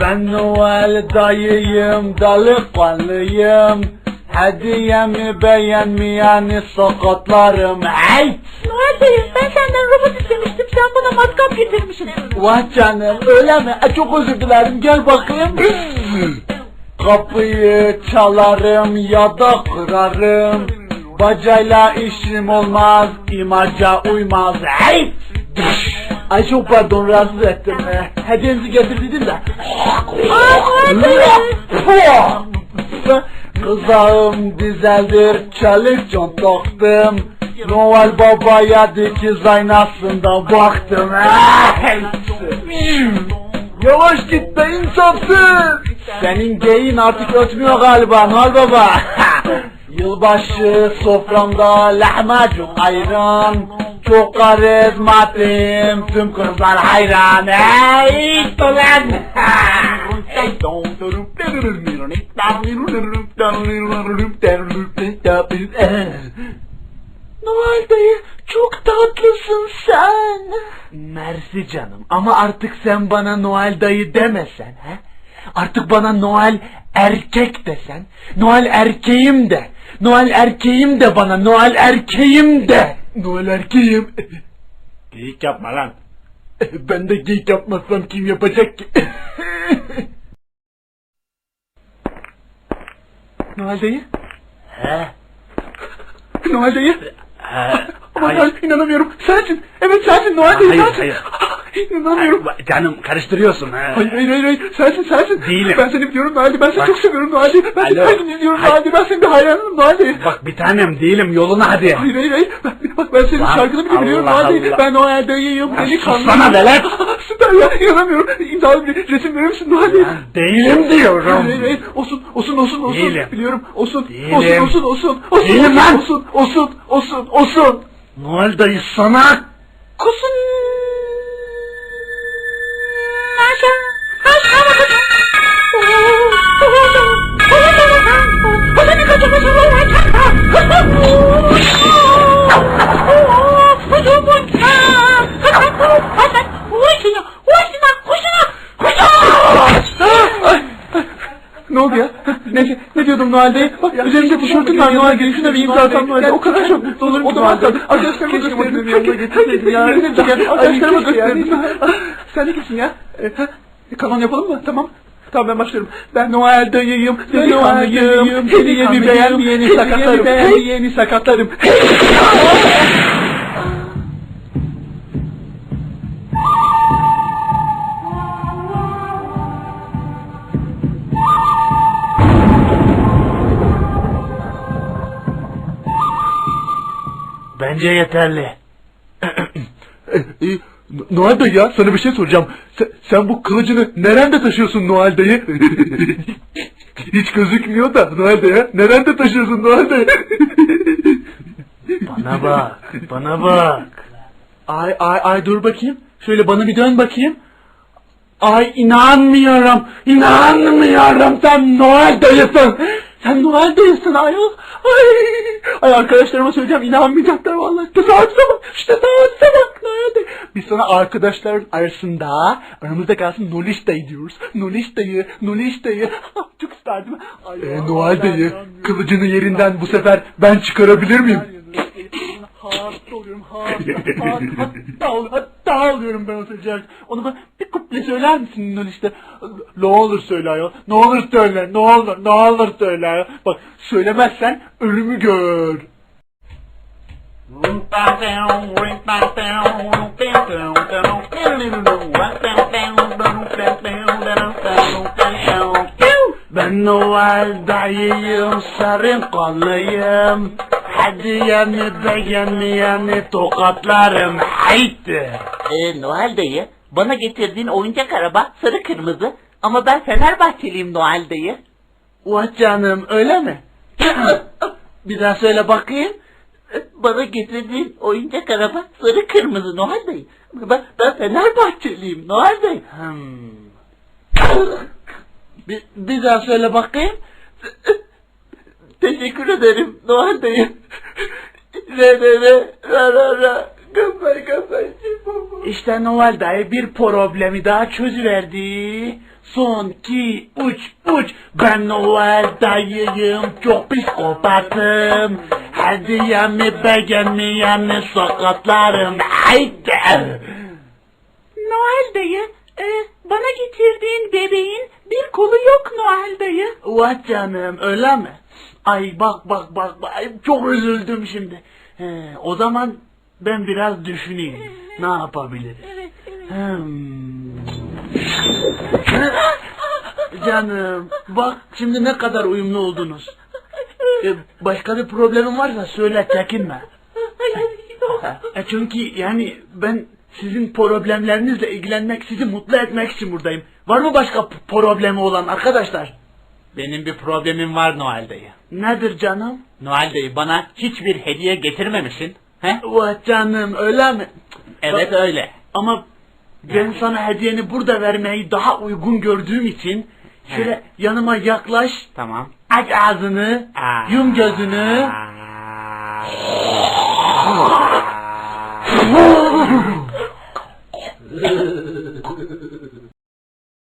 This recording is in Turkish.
Ben Noel dayıyım, delikanlıyım. Hediyemi beğenmeyeni sakatlarım. Hey! Noel dayı ben senden robot istemiştim sen bana matkap getirmişsin. Vah canım öyle mi? E, çok özür dilerim gel bakayım. Kapıyı çalarım ya da kırarım. Bacayla işim olmaz, imaca uymaz. Hey! Ay çok pardon rahatsız ettim. E, hediyenizi getirdim de. Kızağım dizeldir, çelik can taktım. Noel Baba'ya dikiz aynasında baktım. Yavaş git be insafsız. Senin geyin artık ötmüyor galiba Noel Baba. Yılbaşı soframda lahmacun ayran. Çok karizmatiyim tüm kızlar hayran. Hey ulan. Noel dayı çok tatlısın sen. Mersi canım ama artık sen bana Noel dayı demesen he? Artık bana Noel erkek desen. Noel erkeğim de. Noel erkeğim de bana Noel erkeğim de. Noel erkeğim. Geyik yapma lan. Ben de geyik yapmazsam kim yapacak ki? Noel dayı? He? Noel dayı? Aman hayır. Tanrım, inanamıyorum. Sensin. Evet sensin Noel dayı Hayır, sensin. hayır. İnanamıyorum. Canım karıştırıyorsun ha. Hayır hayır hayır hayır. Sensin sensin. Değilim. Ben seni biliyorum dayı. Ben seni Bak. çok seviyorum dayı. Ben seni Alo. her gün izliyorum Hayır. Noel dayı. Ben senin bir hayranım dayı. Bak bir tanem değilim yoluna hadi. Hayır hayır hayır. Ben, bak ben senin Lan, şarkını bile biliyorum Allah dayı. Allah. Ben Noel dayıyım. Deli kanlı. sussana velet. Süper ya. İnanamıyorum. İmzalı bir resim verir misin dayı? Değilim diyorum. Hayır hayır hayır. Olsun olsun olsun olsun. Değilim. Biliyorum. Olsun. Değilim. Olsun olsun olsun. Olsun. Değilim lan. Olsun olsun olsun olsun. Noel dayı sana Kusun. Ne oldu ya? Ne, ne diyordum Noel Bey? Bak üzerimde tişörtüm var Noel Bey. Şuna bir imza atsam Noel Bey. O kadar çok mutlu olurum ki Noel Bey. Arkadaşlarıma göstereyim. yanına getirseydin ya. Arkadaşlarıma göstereyim. Sen ne kimsin ya? E? E, Kanon yapalım mı? Tamam. Tamam ben başlıyorum. Ben Noel dayıyım, delikanlıyım, hediyemi beğenmeyeni sakatlarım, hediyemi sakatlarım. bence yeterli. Noel dayı ya sana bir şey soracağım. Sen, sen bu kılıcını nerede taşıyorsun Noel dayı? Hiç gözükmüyor da Noel dayı. Nerede taşıyorsun Noel dayı? Bana bak, bana bak. ay ay ay dur bakayım. Şöyle bana bir dön bakayım. Ay inanmıyorum. İnanmıyorum. Sen Noel dayısın. Sen Noel dayısın ayol. Ay, ay arkadaşlarıma söyleyeceğim inanmayacaklar vallahi. Tesadüfe bak. İşte tesadüfe bak dayı. Biz sana arkadaşlar arasında aramızda kalsın Noliş dayı diyoruz. Noliş dayı, Noliş dayı. Çok isterdim. Ay, E, Noel dayı kılıcını yerinden bu sefer ben çıkarabilir miyim? Hasta oluyorum, hasta, hasta, hatta, ol- hatta oluyorum ben o sıcak. Onu bana bir kuple söyler misin Nol işte? Ne olur söyle ayol, ne olur söyle, ne olur, ne olur söyle ayol. Bak söylemezsen ölümü gör. Ben Noel dayıyım, sarı kanlıyım. Hediyemi beğenmeyeni tokatlarım. Haydi. Ee, Noel dayı, bana getirdiğin oyuncak araba sarı kırmızı ama ben Fenerbahçeliyim Noel dayı. Vah canım öyle mi? bir daha söyle bakayım. Bana getirdiğin oyuncak araba sarı kırmızı Noel dayı. Ben, ben Fenerbahçeliyim Noel dayı. Bir, bir daha söyle bakayım. Teşekkür ederim Noel dayı. Re re re ra ra ra. Kafay kafay. İşte Noel dayı bir problemi daha çözüverdi. Son ki uç uç ben Noel dayıyım çok psikopatım. Hediyemi beğenmeyeni sakatlarım. Haydi. Noel dayı, e, bana getirdiğin bebeğin bir kolu yok Noel dayı. Vah canım öyle mi? Ay bak bak bak bak ay, çok üzüldüm şimdi. He, o zaman ben biraz düşüneyim. Ne yapabiliriz? Hmm. Canım bak şimdi ne kadar uyumlu oldunuz. Ee, başka bir problemin varsa söyle çekinme. Hayır, yok. E çünkü yani ben sizin problemlerinizle ilgilenmek, sizi mutlu etmek için buradayım. Var mı başka problemi olan arkadaşlar? Benim bir problemim var Noel dayı. Nedir canım? Noel dayı bana hiçbir hediye getirmemişsin. He? Vah canım öyle mi? Evet Bak- öyle. Ama ben sana hediyeni burada vermeyi daha uygun gördüğüm için şöyle yanıma yaklaş, Tamam. aç ağzını, Aa. yum gözünü. Aa.